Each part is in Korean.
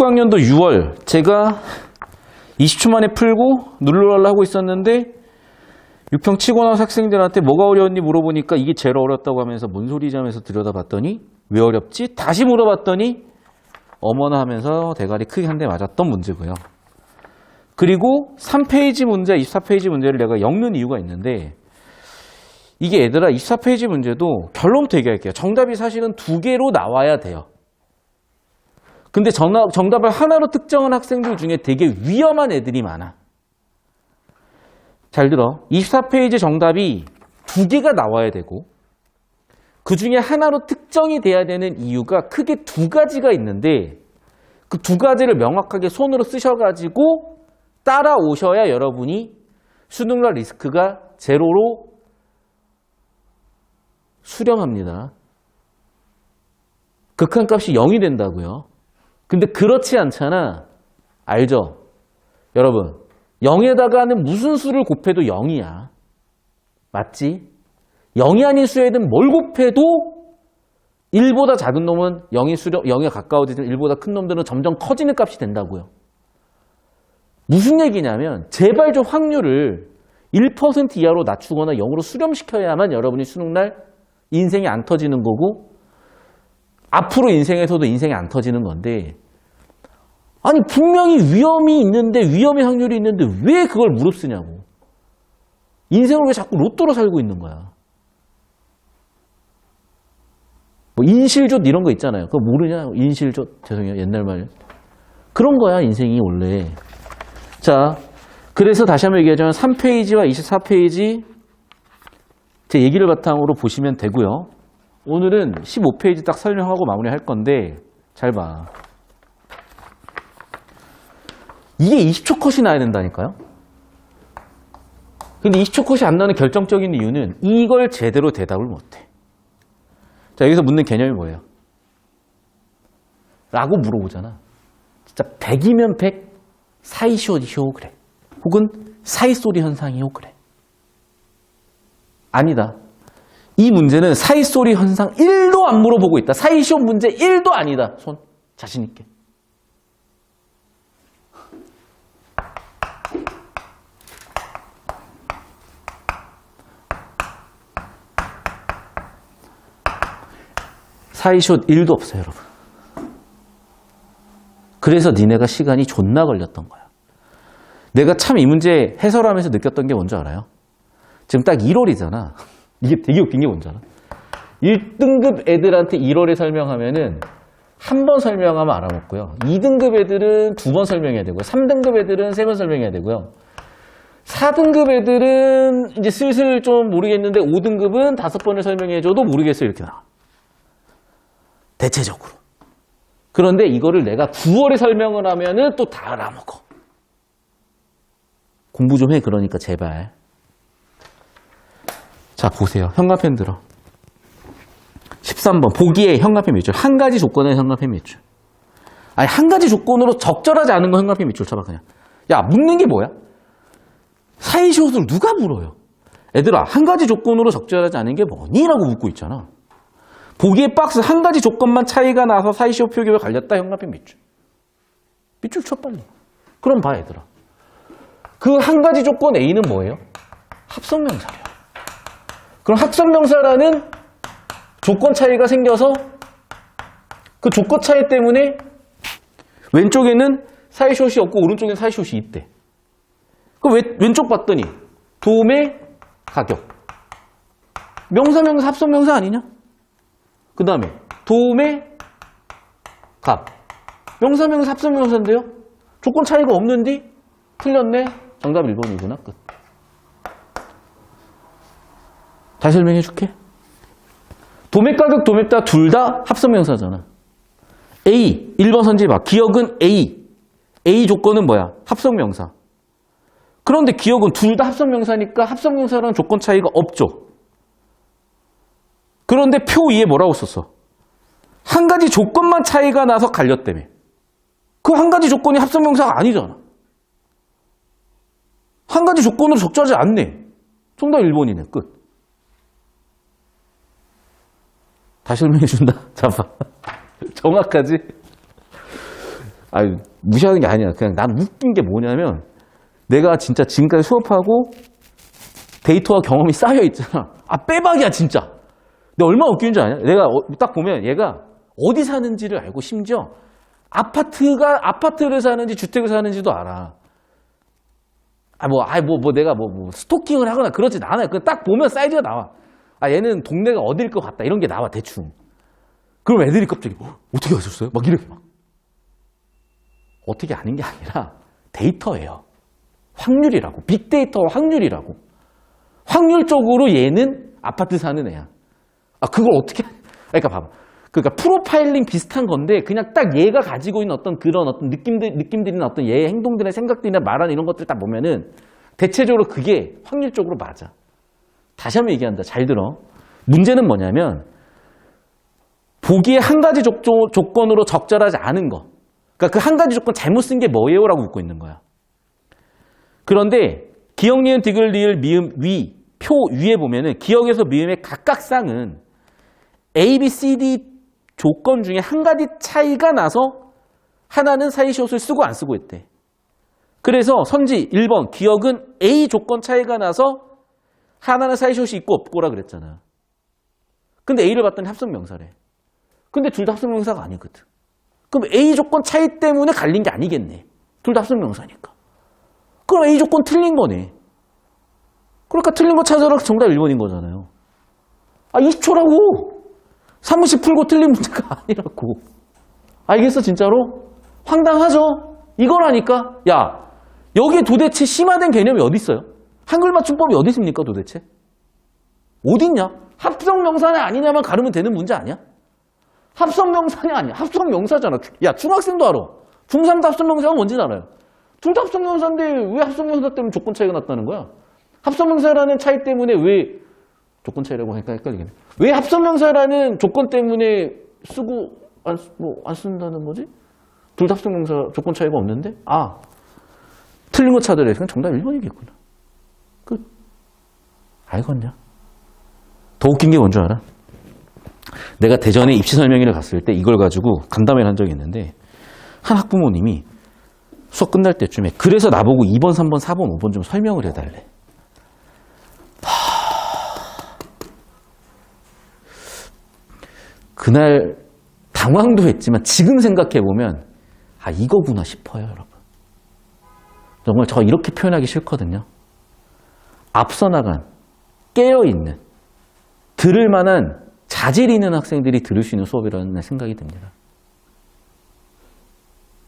19학년도 6월 제가 20초 만에 풀고 눌러달라 하고 있었는데 6평 치고 나온 학생들한테 뭐가 어려웠니 물어보니까 이게 제일 어렵다고 하면서 뭔 소리지 하면서 들여다봤더니 왜 어렵지? 다시 물어봤더니 어머나 하면서 대가리 크게 한 대 맞았던 문제고요. 그리고 3페이지 문제, 24페이지 문제를 내가 엮는 이유가 있는데 이게 얘들아 24페이지 문제도 결론부터 얘기할게요. 정답이 사실은 두 개로 나와야 돼요. 근데 정답, 정답 을 하나로 특정한 학생들 중에 되게 위험한 애들이 많아. 잘 들어. 24페이지 정답이 두 개가 나와야 되고 그 중에 하나로 특정이 돼야 되는 이유가 크게 두 가지가 있는데 그 두 가지를 명확하게 손으로 쓰셔가지고 따라오셔야 여러분이 수능날 리스크가 제로로 수렴합니다. 극한값이 0이 된다고요. 근데 그렇지 않잖아. 알죠? 여러분, 0에다가는 무슨 수를 곱해도 0이야. 맞지? 0이 아닌 수에는 뭘 곱해도 1보다 작은 놈은 0이 수렴, 0에 가까워지는 1보다 큰 놈들은 점점 커지는 값이 된다고요. 무슨 얘기냐면 제발 좀 확률을 1% 이하로 낮추거나 0으로 수렴시켜야만 여러분이 수능날 인생이 안 터지는 거고 앞으로 인생에서도 인생이 안 터지는 건데 아니 분명히 위험이 있는데 위험의 확률이 있는데 왜 그걸 무릅쓰냐고. 인생을 왜 자꾸 로또로 살고 있는 거야? 뭐 인실조 이런 거 있잖아요. 그거 모르냐? 인실조 죄송해요. 옛날 말. 그런 거야 인생이 원래. 자 그래서 다시 한번 얘기하자면 3페이지와 24페이지 제 얘기를 바탕으로 보시면 되고요. 오늘은 15페이지 딱 설명하고 마무리할 건데 잘 봐. 이게 20초 컷이 나야 된다니까요. 근데 20초 컷이 안 나는 결정적인 이유는 이걸 제대로 대답을 못해. 자, 여기서 묻는 개념이 뭐예요? 라고 물어보잖아. 진짜 100이면 100, 사이쇼디쇼 그래. 혹은 사이소리 현상이요 그래. 아니다. 이 문제는 사이소리 현상 1도 안 물어보고 있다. 사이쇼 문제 1도 아니다. 손 자신 있게. 사이쇼 1도 없어요, 여러분. 그래서 니네가 시간이 존나 걸렸던 거야. 내가 참 이 문제 해설하면서 느꼈던 게 뭔지 알아요? 지금 딱 1월이잖아. 이게 되게 웃긴 게 뭔지 알아? 1등급 애들한테 1월에 설명하면은 한 번 설명하면 알아먹고요. 2등급 애들은 두 번 설명해야 되고요. 3등급 애들은 세 번 설명해야 되고요. 4등급 애들은 이제 슬슬 좀 모르겠는데 5등급은 다섯 번을 설명해줘도 모르겠어요. 이렇게 나와. 대체적으로. 그런데 이거를 내가 9월에 설명을 하면은 또 다 알아먹어. 공부 좀 해, 그러니까, 제발. 자, 보세요. 현관펜 들어. 13번. 보기에 현관펜 밑줄. 한 가지 조건의 현관펜 밑줄. 아니, 한 가지 조건으로 적절하지 않은 거 현관펜 밑줄 쳐봐, 그냥. 야, 묻는 게 뭐야? 사이시옷을 누가 물어요? 애들아, 한 가지 조건으로 적절하지 않은 게 뭐니? 라고 묻고 있잖아. 보기에 박스 한 가지 조건만 차이가 나서 사이시오 표기에 갈렸다, 현관펜 밑줄. 밑줄 쳐, 빨리. 그럼 봐, 얘들아. 그 한 가지 조건 A는 뭐예요? 합성명사예요. 그럼 합성명사라는 조건 차이가 생겨서 그 조건 차이 때문에 왼쪽에는 사이숏이 없고 오른쪽에는 사이숏이 있대. 왜, 왼쪽 봤더니 도움의 가격. 명사 명사 합성 명사 아니냐? 그 다음에 도움의 값. 명사 명사 합성 명사인데요? 조건 차이가 없는데 틀렸네? 정답 1번이구나. 끝. 다시 설명해 줄게. 도매 가격, 도매다 둘다 합성 명사잖아. A, 1번 선지 봐. 기억은 A. A 조건은 뭐야? 합성 명사. 그런데 기억은 둘 다 합성 명사니까 합성 명사랑 조건 차이가 없죠. 그런데 표 위에 뭐라고 썼어? 한 가지 조건만 차이가 나서 갈렸다며. 그 한 가지 조건이 합성명사가 아니잖아. 한 가지 조건으로 적절하지 않네. 정답 1번이네. 끝. 다시 설명해 준다. 잡아. 정확하지? 아 무시하는 게 아니야. 그냥 난 웃긴 게 뭐냐면 내가 진짜 지금까지 수업하고 데이터와 경험이 쌓여 있잖아. 아 빼박이야 진짜. 근데 얼마나 웃기는 줄 아냐? 내가 어- 딱 보면 얘가 어디 사는지를 알고 심지어 아파트가 아파트를 사는지 주택을 사는지도 알아. 아 뭐아뭐뭐 내가 뭐, 뭐 스토킹을 하거나 그러진 않아요. 그딱 보면 사이즈가 나와. 아 얘는 동네가 어딜 것 같다 이런 게 나와 대충. 그럼 애들이 갑자기 어, 어떻게 하셨어요? 막 이렇게 막 어떻게 아는 게 아니라 데이터예요. 확률이라고 빅데이터와 확률이라고. 확률적으로 얘는 아파트 사는 애야. 아 그걸 어떻게? 그러니까 봐봐. 그러니까 프로파일링 비슷한 건데 그냥 딱 얘가 가지고 있는 어떤 그런 어떤 느낌들 느낌들이나 어떤 얘의 행동들의 생각들이나 말하는 이런 것들 딱 보면은 대체적으로 그게 확률적으로 맞아. 다시 한번 얘기한다. 잘 들어. 문제는 뭐냐면 보기에 한 가지 조, 건으로 적절하지 않은 거. 그러니까 그 한 가지 조건 잘못 쓴 게 뭐예요 라고 묻고 있는 거야. 그런데 기억, 니은, 디귿, 리을, 미음, 위, 표 위에 보면은 기억에서 미음의 각각상은 A, B, C, D 조건 중에 한 가지 차이가 나서 하나는 사이시옷을 쓰고 안 쓰고 있대. 그래서 선지 1번 기억은 A 조건 차이가 나서 하나는 사이시옷이 있고 없고라 그랬잖아. 근데 A를 봤더니 합성명사래. 근데 둘 다 합성명사가 아니거든. 그럼 A 조건 차이 때문에 갈린 게 아니겠네. 둘 다 합성명사니까. 그럼 A 조건 틀린 거네. 그러니까 틀린 거 찾아라 정답 1번인 거잖아요. 아, 20초라고! 사무실 풀고 틀린 문제가 아니라고. 알겠어, 진짜로? 황당하죠? 이거라니까? 야, 여기 도대체 심화된 개념이 어디 있어요? 한글 맞춤법이 어디 있습니까, 도대체? 어딨냐? 합성명사냐 아니냐만 가르면 되는 문제 아니야? 합성명사냐 아니야? 합성명사잖아. 야, 중학생도 알아. 중3도 합성명사가 뭔지는 알아요. 둘다 합성명사인데 왜 합성명사 때문에 조건 차이가 났다는 거야? 합성명사라는 차이 때문에 왜 조건 차이라고 하니까 헷갈리겠네. 왜 합성명사라는 조건 때문에 쓰고 안, 쓰- 뭐, 안 쓴다는 거지? 둘 다 합성명사 조건 차이가 없는데? 아, 틀린 거 찾으래. 그냥 정답 1번이겠구나. 끝. 알겠냐? 더 웃긴 게 뭔 줄 알아? 내가 대전에 입시 설명회를 갔을 때 이걸 가지고 간담회를 한 적이 있는데 한 학부모님이 수업 끝날 때쯤에 그래서 나보고 2번, 3번, 4번, 5번 좀 설명을 해달래. 그날 당황도 했지만 지금 생각해 보면 아 이거구나 싶어요 여러분 정말 저 이렇게 표현하기 싫거든요 앞서 나간 깨어 있는 들을 만한 자질 있는 학생들이 들을 수 있는 수업이라는 생각이 듭니다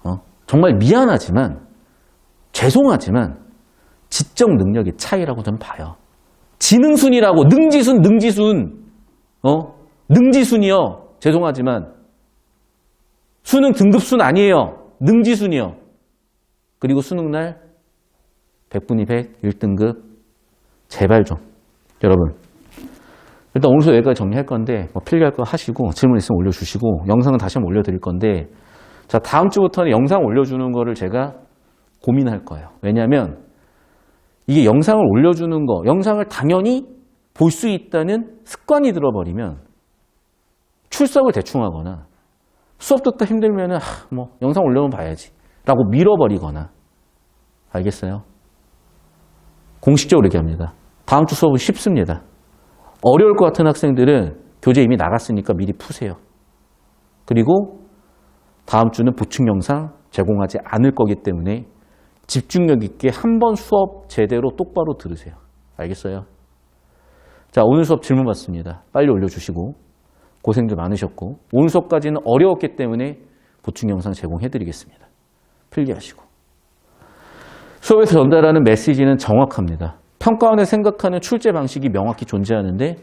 어? 정말 미안하지만 죄송하지만 지적 능력의 차이라고 저는 봐요 지능순이라고 능지순 능지순 어? 능지순이요. 죄송하지만 수능 등급순 아니에요. 능지순이요. 그리고 수능날 100분이 100, 1등급 제발 좀 여러분 일단 오늘 수업 여기까지 정리할 건데 뭐 필기할 거 하시고 질문 있으면 올려주시고 영상은 다시 한번 올려드릴 건데 자 다음 주부터는 영상 올려주는 거를 제가 고민할 거예요. 왜냐하면 이게 영상을 올려주는 거 영상을 당연히 볼 수 있다는 습관이 들어버리면 출석을 대충 하거나 수업 듣다 힘들면은 하, 뭐 영상 올려면 봐야지 라고 밀어버리거나 알겠어요? 공식적으로 얘기합니다. 다음 주 수업은 쉽습니다. 어려울 것 같은 학생들은 교재 이미 나갔으니까 미리 푸세요. 그리고 다음 주는 보충 영상 제공하지 않을 거기 때문에 집중력 있게 한 번 수업 제대로 똑바로 들으세요. 알겠어요? 자, 오늘 수업 질문 받습니다. 빨리 올려주시고 고생들 많으셨고 수업까지는 어려웠기 때문에 보충 영상 제공해드리겠습니다. 필기하시고 수업에서 전달하는 메시지는 정확합니다. 평가원에 생각하는 출제 방식이 명확히 존재하는데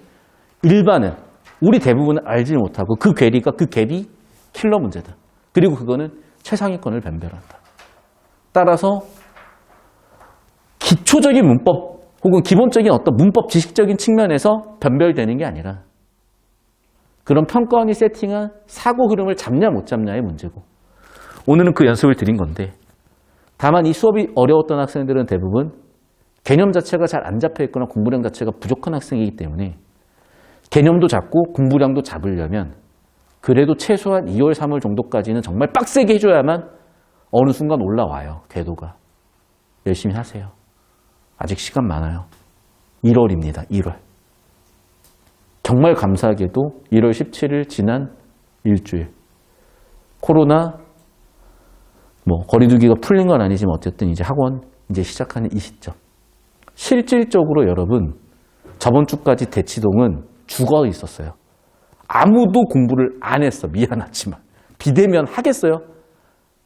일반은 우리 대부분은 알지 못하고 그 괴리가 그 갭이 킬러 문제다. 그리고 그거는 최상위권을 변별한다. 따라서 기초적인 문법 혹은 기본적인 어떤 문법 지식적인 측면에서 변별되는 게 아니라 그런 평가원이 세팅한 사고 흐름을 잡냐 못 잡냐의 문제고 오늘은 그 연습을 드린 건데 다만 이 수업이 어려웠던 학생들은 대부분 개념 자체가 잘 안 잡혀 있거나 공부량 자체가 부족한 학생이기 때문에 개념도 잡고 공부량도 잡으려면 그래도 최소한 2월, 3월 정도까지는 정말 빡세게 해줘야만 어느 순간 올라와요. 궤도가. 열심히 하세요. 아직 시간 많아요. 1월입니다. 1월. 정말 감사하게도 1월 17일 지난 일주일. 코로나 뭐 거리두기가 풀린 건 아니지만 어쨌든 이제 학원 이제 시작하는 이 시점. 실질적으로 여러분 저번 주까지 대치동은 죽어 있었어요. 아무도 공부를 안 했어. 미안하지만. 비대면 하겠어요?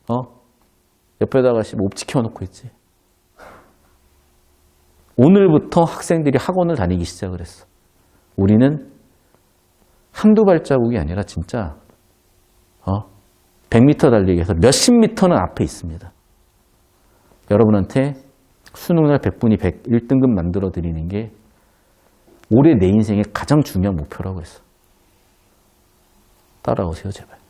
어? 옆에다가 몹 지켜 놓고 있지. 오늘부터 학생들이 학원을 다니기 시작을 했어. 우리는 한두 발자국이 아니라 진짜 어? 100m 달리기에서 몇십 미터는 앞에 있습니다. 여러분한테 수능날 100분이 100, 1등급 만들어 드리는 게 올해 내 인생의 가장 중요한 목표라고 했어. 따라오세요, 제발.